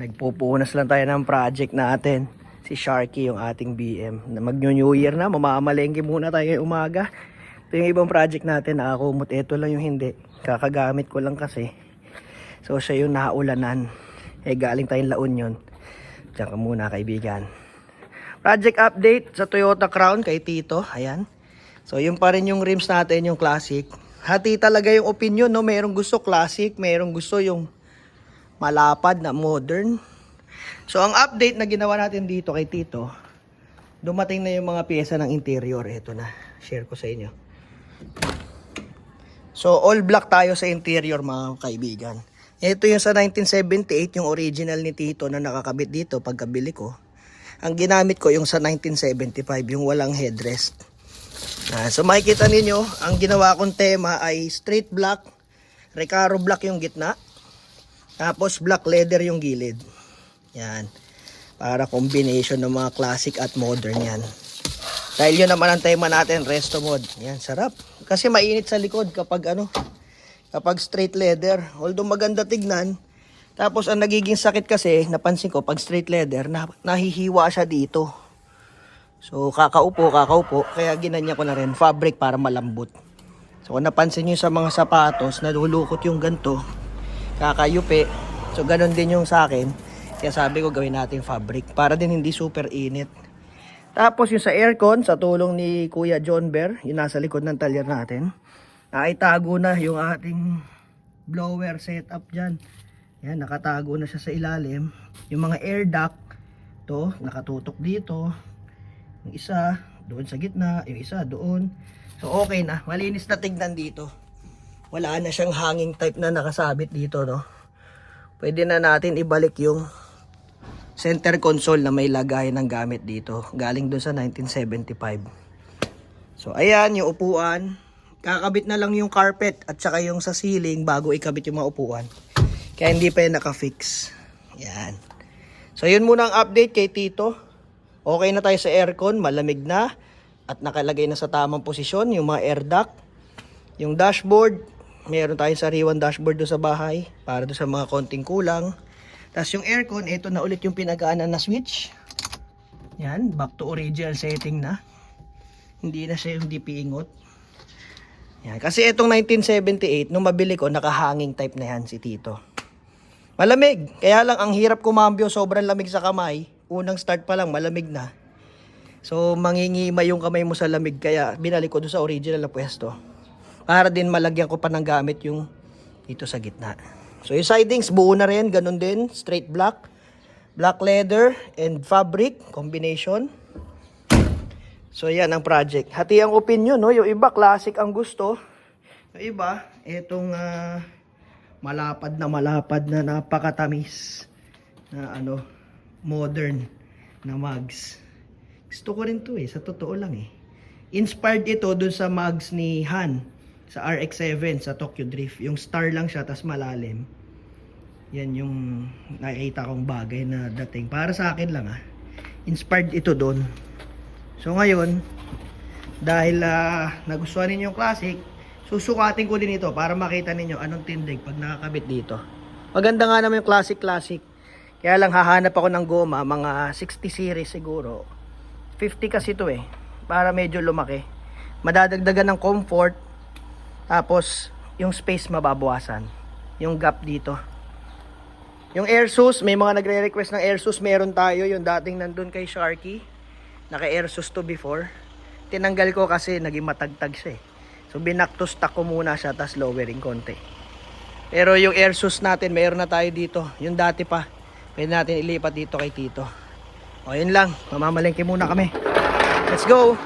Nagpupunas lang tayo ng project natin. Si Sharky yung ating BM. Na Mag-New Year na, mamamalengke muna tayo umaga. Ito yung ibang project natin, nakakumot. Ito lang yung hindi. Kakagamit ko lang kasi. So siya yung naulanan. Eh galing tayong La Union. Diyan ka muna kaibigan. Project update sa Toyota Crown kay Tito. Ayan. So yun pa rin yung rims natin, yung classic. Hati talaga yung opinion, no? Merong gusto classic, merong gusto yung malapad na modern. So ang update na ginawa natin dito kay Tito, dumating na yung mga pyesa ng interior. Ito na, share ko sa inyo. So all black tayo sa interior mga kaibigan. Ito yung sa 1978, yung original ni Tito na nakakabit dito pagkabili ko. Ang ginamit ko yung sa 1975, yung walang headrest. Ah, so makikita ninyo, ang ginawa kong tema ay straight black, Recaro black yung gitna, tapos black leather yung gilid. Yan. Para combination ng mga classic at modern yan. Dahil yun naman ang tema natin, resto mode. Yan, sarap. Kasi mainit sa likod kapag ano, kapag straight leather. Although maganda tignan, tapos ang nagiging sakit kasi, napansin ko, pag straight leather, na, nahihiwa siya dito. So, kakaupo, kakaupo, kaya ginanya ko na rin, fabric para malambot. So, kung napansin nyo sa mga sapatos, nalulukot yung ganto, kakayupi. So, ganun din yung sa akin. Kaya sabi ko gawin natin fabric para din hindi super init. Tapos yung sa aircon, sa tulong ni Kuya John Bear, yung nasa likod ng talyer natin, naitago na yung ating blower setup dyan. Yan, nakatago na siya sa ilalim. Yung mga air duct, to, nakatutok dito. Yung isa, doon sa gitna, yung isa doon. So okay na, malinis na tignan dito. Wala na siyang hanging type na nakasabit dito, no? Pwede na natin ibalik yung center console na may lagay ng gamit dito. Galing doon sa 1975. So ayan, yung upuan. Kakabit na lang yung carpet at saka yung sa ceiling bago ikabit yung mga upuan. Kaya hindi pa yan nakafix. Yan. So yun muna ang update kay Tito. Okay na tayo sa aircon, malamig na at nakalagay na sa tamang posisyon yung mga air duct. Yung dashboard, meron tayong sariwan dashboard doon sa bahay para doon sa mga konting kulang. Tapos yung aircon, ito na ulit yung pinagaanan na switch. Yan, back to original setting na. Hindi na siya yung dipiingot. Yan, kasi itong 1978, nung mabili ko, nakahanging type na yan si Tito. Malamig. Kaya lang ang hirap kumambyo, sobrang lamig sa kamay. Unang start pa lang, malamig na. So, mangingima yung kamay mo sa lamig. Kaya binalik ko doon sa original na pwesto. Para din malagyan ko pa ng gamit yung dito sa gitna. So, yung sidings, buo na rin. Ganun din. Straight black. Black leather and fabric combination. So, yan ang project. Hati ang opinion, no? Yung iba, classic ang gusto. Yung iba, itong ah, malapad na malapad na napakatamis na ano, modern na mugs. Gusto ko rin to eh, sa totoo lang eh. Inspired ito dun sa mugs ni Han sa RX-7 sa Tokyo Drift. Yung star lang siya, tas malalim. Yan yung nakikita kong bagay na dating. Para sa akin lang ah. Inspired ito doon. So ngayon, dahil ah, nagustuhan ninyo yung classic, susukatin ko din ito para makita ninyo anong tindig pag nakakabit dito. Maganda nga naman yung classic classic. Kaya lang hahanap ako ng goma, mga 60 series siguro. 50 kasi ito eh, para medyo lumaki. Madadagdagan ng comfort, tapos yung space mababawasan. Yung gap dito. Yung AirSUS, may mga nagre-request ng AirSUS, meron tayo. Yung dating nandun kay Sharky. Naka-AirSUS to before. Tinanggal ko kasi naging matagtag siya eh. So binak to stock ko muna siya, tas lowering konti. Pero yung AirSUS natin, mayroon na tayo dito. Yung dati pa, pwede natin ilipat dito kay Tito. O yun lang, mamamalengke muna kami. Let's go!